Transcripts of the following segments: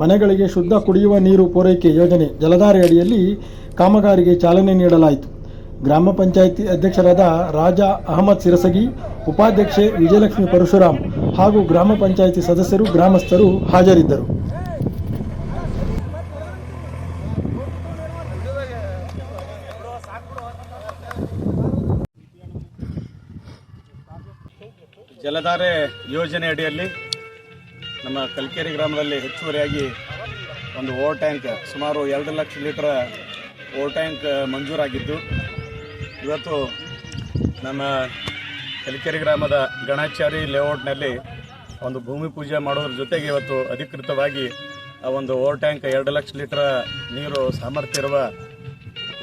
ಮನೆಗಳಿಗೆ ಶುದ್ಧ ಕುಡಿಯುವ ನೀರು ಪೂರೈಕೆ ಯೋಜನೆ ಜಲಧಾರೆ ಅಡಿಯಲ್ಲಿ ಕಾಮಗಾರಿಗೆ ಚಾಲನೆ ನೀಡಲಾಯಿತು. ಗ್ರಾಮ ಪಂಚಾಯಿತಿ ಅಧ್ಯಕ್ಷರಾದ ರಾಜಾ ಅಹಮದ್ ಸಿರಸಗಿ, ಉಪಾಧ್ಯಕ್ಷೆ ವಿಜಯಲಕ್ಷ್ಮಿ ಪರಶುರಾಮ್ ಹಾಗೂ ಗ್ರಾಮ ಪಂಚಾಯಿತಿ ಸದಸ್ಯರು, ಗ್ರಾಮಸ್ಥರು ಹಾಜರಿದ್ದರು. ಜಲಧಾರೆ ಯೋಜನೆ ಅಡಿಯಲ್ಲಿ ನಮ್ಮ ಕಲ್ಕೇರಿ ಗ್ರಾಮದಲ್ಲಿ ಹೆಚ್ಚುವರಿಯಾಗಿ ಒಂದು ಓವರ್ ಟ್ಯಾಂಕ್, ಸುಮಾರು ಎರಡು ಲಕ್ಷ ಲೀಟರ್ ಓವರ್ ಟ್ಯಾಂಕ್ ಮಂಜೂರಾಗಿದ್ದು. ಇವತ್ತು ನಮ್ಮ ಕಲಿಕೆರೆ ಗ್ರಾಮದ ಗಣಾಚಾರಿ ಲೇಔಟ್ನಲ್ಲಿ ಒಂದು ಭೂಮಿ ಪೂಜೆ ಮಾಡೋದ್ರ ಜೊತೆಗೆ ಇವತ್ತು ಅಧಿಕೃತವಾಗಿ ಆ ಒಂದು ಓವರ್ ಟ್ಯಾಂಕ್, ಎರಡು ಲಕ್ಷ ಲೀಟರ್ ನೀರು ಸಾಮರ್ಥ್ಯ ಇರುವ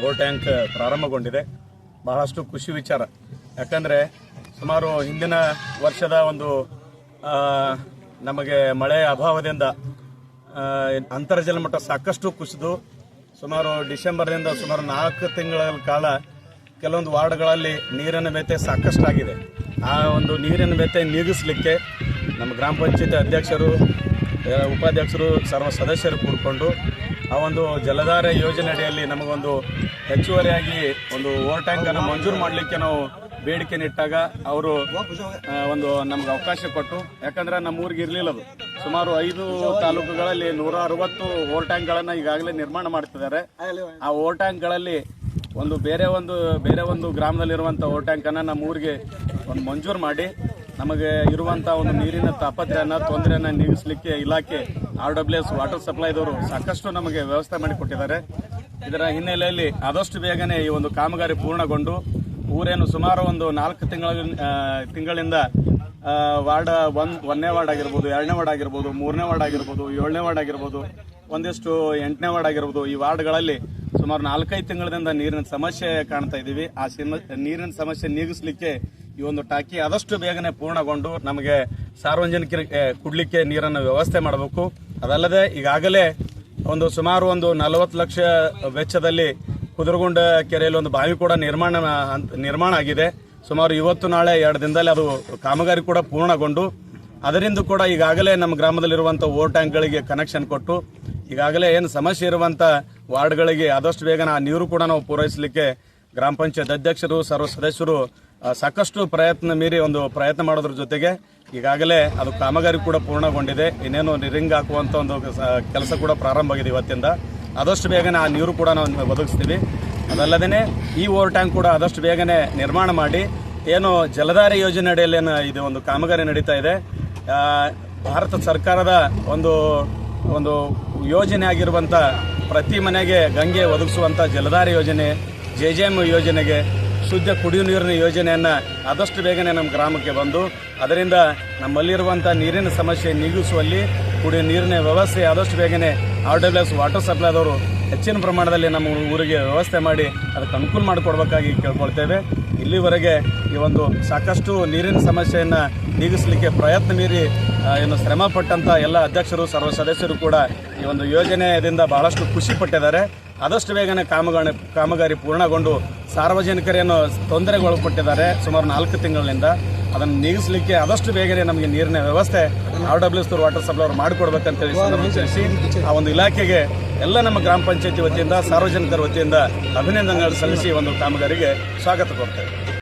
ಓವರ್ ಟ್ಯಾಂಕ್ ಪ್ರಾರಂಭಗೊಂಡಿದೆ. ಬಹಳಷ್ಟು ಖುಷಿ ವಿಚಾರ. ಯಾಕಂದರೆ ಸುಮಾರು ಹಿಂದಿನ ವರ್ಷದ ಒಂದು ನಮಗೆ ಮಳೆ ಅಭಾವದಿಂದ ಅಂತರ್ಜಲ ಮಟ್ಟ ಸಾಕಷ್ಟು ಕುಸಿದು, ಸುಮಾರು ಡಿಸೆಂಬರ್ನಿಂದ ಸುಮಾರು ನಾಲ್ಕು ತಿಂಗಳ ಕಾಲ ಕೆಲವೊಂದು ವಾರ್ಡ್ಗಳಲ್ಲಿ ನೀರಿನ ಸಾಕಷ್ಟು ಆಗಿದೆ ಆ ಒಂದು ನೀರಿನ ವ್ಯತ್ಯಯ ನೀಗಿಸಲಿಕ್ಕೆ ನಮ್ಮ ಗ್ರಾಮ ಪಂಚಾಯತ್ ಅಧ್ಯಕ್ಷರು ಉಪಾಧ್ಯಕ್ಷರು, ಸರ್ವ ಸದಸ್ಯರು ಕೂಡಿಕೊಂಡು ಆ ಒಂದು ಜಲಧಾರೆ ಯೋಜನೆ ಅಡಿಯಲ್ಲಿ ನಮಗೊಂದು ಹೆಚ್ಚುವರಿಯಾಗಿ ಒಂದು ಓವರ್ ಟ್ಯಾಂಕನ್ನು ಮಂಜೂರು ಮಾಡಲಿಕ್ಕೆ ನಾವು ಬೇಡಿಕೆ ಇಟ್ಟಾಗ ಅವರು ಒಂದು ನಮ್ಗೆ ಅವಕಾಶ ಕೊಟ್ಟು, ಯಾಕಂದ್ರೆ ನಮ್ಮ ಊರಿಗೆ ಇರಲಿಲ್ಲ ಅದು. ಸುಮಾರು ಐದು ತಾಲೂಕುಗಳಲ್ಲಿ ನೂರ ಅರವತ್ತು ಓವರ್ ಟ್ಯಾಂಕ್ಗಳನ್ನು ಈಗಾಗಲೇ ನಿರ್ಮಾಣ ಮಾಡ್ತಿದ್ದಾರೆ. ಆ ಓವರ್ ಟ್ಯಾಂಕ್ಗಳಲ್ಲಿ ಒಂದು ಬೇರೆ ಒಂದು ಬೇರೆ ಒಂದು ಗ್ರಾಮದಲ್ಲಿರುವಂಥ ಓವರ್ ಟ್ಯಾಂಕನ್ನು ನಮ್ಮ ಊರಿಗೆ ಒಂದು ಮಂಜೂರು ಮಾಡಿ, ನಮಗೆ ಇರುವಂಥ ಒಂದು ನೀರಿನ ತಾಪತ್ರೆಯನ್ನು ತೊಂದರೆಯನ್ನು ನೀಗಿಸಲಿಕ್ಕೆ ಇಲಾಖೆ ಆರ್ ಡಬ್ಲ್ಯೂ ಎಸ್ ವಾಟರ್ ಸಪ್ಲೈದವರು ಸಾಕಷ್ಟು ನಮಗೆ ವ್ಯವಸ್ಥೆ ಮಾಡಿಕೊಟ್ಟಿದ್ದಾರೆ. ಇದರ ಹಿನ್ನೆಲೆಯಲ್ಲಿ ಆದಷ್ಟು ಬೇಗನೆ ಈ ಒಂದು ಕಾಮಗಾರಿ ಪೂರ್ಣಗೊಂಡು ಊರೇನು ಸುಮಾರು ಒಂದು ನಾಲ್ಕು ತಿಂಗಳ ತಿಂಗಳಿಂದ ವಾರ್ಡ್ ಒಂದ್, ಒಂದನೇ ವಾರ್ಡ್ ಆಗಿರ್ಬೋದು, ಎರಡನೇ ವಾರ್ಡ್ ಆಗಿರ್ಬೋದು, ಮೂರನೇ ವಾರ್ಡ್ ಆಗಿರ್ಬೋದು, ಏಳನೇ ವಾರ್ಡ್ ಆಗಿರ್ಬೋದು, ಒಂದಿಷ್ಟು ಎಂಟನೇ ವಾರ್ಡ್ ಆಗಿರ್ಬೋದು, ಈ ವಾರ್ಡ್ಗಳಲ್ಲಿ ಸುಮಾರು ನಾಲ್ಕೈದು ತಿಂಗಳಿಂದ ನೀರಿನ ಸಮಸ್ಯೆ ಕಾಣ್ತಾ ಇದ್ದೀವಿ. ಆ ನೀರಿನ ಸಮಸ್ಯೆ ನೀಗಿಸ್ಲಿಕ್ಕೆ ಈ ಒಂದು ಟಾಕಿ ಆದಷ್ಟು ಬೇಗನೆ ಪೂರ್ಣಗೊಂಡು ನಮಗೆ ಸಾರ್ವಜನಿಕರಿಗೆ ಕುಡ್ಲಿಕ್ಕೆ ನೀರನ್ನು ವ್ಯವಸ್ಥೆ ಮಾಡಬೇಕು. ಅದಲ್ಲದೆ ಈಗಾಗಲೇ ಒಂದು ಸುಮಾರು ಒಂದು ನಲವತ್ತು ಲಕ್ಷ ವೆಚ್ಚದಲ್ಲಿ ಕುದುರಗುಂಡ ಕೆರೆಯಲ್ಲಿ ಒಂದು ಬಾವಿ ಕೂಡ ನಿರ್ಮಾಣ ನಿರ್ಮಾಣ ಆಗಿದೆ. ಸುಮಾರು ಇವತ್ತು ನಾಳೆ ಎರಡು ದಿನದಲ್ಲಿ ಅದು ಕಾಮಗಾರಿ ಕೂಡ ಪೂರ್ಣಗೊಂಡು, ಅದರಿಂದ ಕೂಡ ಈಗಾಗಲೇ ನಮ್ಮ ಗ್ರಾಮದಲ್ಲಿರುವಂಥ ಓವರ್ ಟ್ಯಾಂಕ್ಗಳಿಗೆ ಕನೆಕ್ಷನ್ ಕೊಟ್ಟು, ಈಗಾಗಲೇ ಏನು ಸಮಸ್ಯೆ ಇರುವಂಥ ವಾರ್ಡ್ಗಳಿಗೆ ಆದಷ್ಟು ಬೇಗ ಆ ನೀರು ಕೂಡ ನಾವು ಪೂರೈಸಲಿಕ್ಕೆ ಗ್ರಾಮ ಪಂಚಾಯತ್ ಅಧ್ಯಕ್ಷರು, ಸರ್ವ ಸದಸ್ಯರು ಸಾಕಷ್ಟು ಪ್ರಯತ್ನ ಮೀರಿ ಒಂದು ಪ್ರಯತ್ನ ಮಾಡೋದ್ರ ಜೊತೆಗೆ ಈಗಾಗಲೇ ಅದು ಕಾಮಗಾರಿ ಕೂಡ ಪೂರ್ಣಗೊಂಡಿದೆ. ಇನ್ನೇನು ರಿಂಗ್ ಹಾಕುವಂಥ ಒಂದು ಕೆಲಸ ಕೂಡ ಪ್ರಾರಂಭ ಆಗಿದೆ ಇವತ್ತಿಂದ. ಆದಷ್ಟು ಬೇಗನೆ ಆ ನೀರು ಕೂಡ ನಾವು ಒದಗಿಸ್ತೀವಿ. ಅದಲ್ಲದೇ ಈ ಓವರ್ ಟ್ಯಾಂಕ್ ಕೂಡ ಆದಷ್ಟು ಬೇಗನೆ ನಿರ್ಮಾಣ ಮಾಡಿ, ಏನು ಜಲಧಾರೆ ಯೋಜನೆ ಅಡಿಯಲ್ಲಿ ಏನು ಇದು ಒಂದು ಕಾಮಗಾರಿ ನಡೀತಾ ಇದೆ. ಭಾರತ ಸರ್ಕಾರದ ಒಂದು ಒಂದು ಯೋಜನೆ ಆಗಿರುವಂಥ ಪ್ರತಿ ಮನೆಗೆ ಗಂಗೆ ಒದಗಿಸುವಂಥ ಜಲಧಾರೆ ಯೋಜನೆ, ಜೆ ಜೆ ಎಂ ಯೋಜನೆಗೆ ಶುದ್ಧ ಕುಡಿಯುವ ನೀರಿನ ಯೋಜನೆಯನ್ನು ಆದಷ್ಟು ಬೇಗನೆ ನಮ್ಮ ಗ್ರಾಮಕ್ಕೆ ಬಂದು, ಅದರಿಂದ ನಮ್ಮಲ್ಲಿರುವಂಥ ನೀರಿನ ಸಮಸ್ಯೆ ನೀಗಿಸುವಲ್ಲಿ ಕುಡಿಯುವ ನೀರಿನ ವ್ಯವಸ್ಥೆ ಆದಷ್ಟು ಬೇಗನೆ ಆರ್ ಡಬ್ಲ್ಯೂ ಎಸ್ ವಾಟರ್ ಸಪ್ಲೈದವರು ಹೆಚ್ಚಿನ ಪ್ರಮಾಣದಲ್ಲಿ ನಮ್ಮ ಊರಿಗೆ ವ್ಯವಸ್ಥೆ ಮಾಡಿ ಅದಕ್ಕೆ ಅನುಕೂಲ ಮಾಡಿಕೊಡ್ಬೇಕಾಗಿ ಕೇಳ್ಕೊಳ್ತೇವೆ. ಇಲ್ಲಿವರೆಗೆ ಈ ಒಂದು ಸಾಕಷ್ಟು ನೀರಿನ ಸಮಸ್ಯೆಯನ್ನು ನೀಗಿಸಲಿಕ್ಕೆ ಪ್ರಯತ್ನ ಮೀರಿ ಏನು ಶ್ರಮ ಪಟ್ಟಂಥ ಎಲ್ಲ ಅಧ್ಯಕ್ಷರು, ಸರ್ವ ಸದಸ್ಯರು ಕೂಡ ಈ ಒಂದು ಯೋಜನೆಯಿಂದ ಬಹಳಷ್ಟು ಖುಷಿ ಪಟ್ಟಿದ್ದಾರೆ. ಆದಷ್ಟು ಬೇಗನೆ ಕಾಮಗಾರಿ ಕಾಮಗಾರಿ ಪೂರ್ಣಗೊಂಡು ಸಾರ್ವಜನಿಕರೇನು ತೊಂದರೆಗೆ ಒಳಪಟ್ಟಿದ್ದಾರೆ ಸುಮಾರು ನಾಲ್ಕು ತಿಂಗಳಿನಿಂದ. ಅದನ್ನು ನೀಗಿಸಲಿಕ್ಕೆ ಆದಷ್ಟು ಬೇಗನೆ ನಮಗೆ ನೀರಿನ ವ್ಯವಸ್ಥೆ R W store water supply ಅವರು ಮಾಡಿಕೊಡ್ಬೇಕಂತೇಳಿ ತಿಳಿಸಿ ಆ ಒಂದು ಇಲಾಖೆಗೆ ಎಲ್ಲ ನಮ್ಮ ಗ್ರಾಮ ಪಂಚಾಯತಿ ವತಿಯಿಂದ, ಸಾರ್ವಜನಿಕರ ವತಿಯಿಂದ ಅಭಿನಂದನೆಗಳು ಸಲ್ಲಿಸಿ ಒಂದು ಕಾಮಗಾರಿಗೆ ಸ್ವಾಗತ ಕೊಡ್ತೇವೆ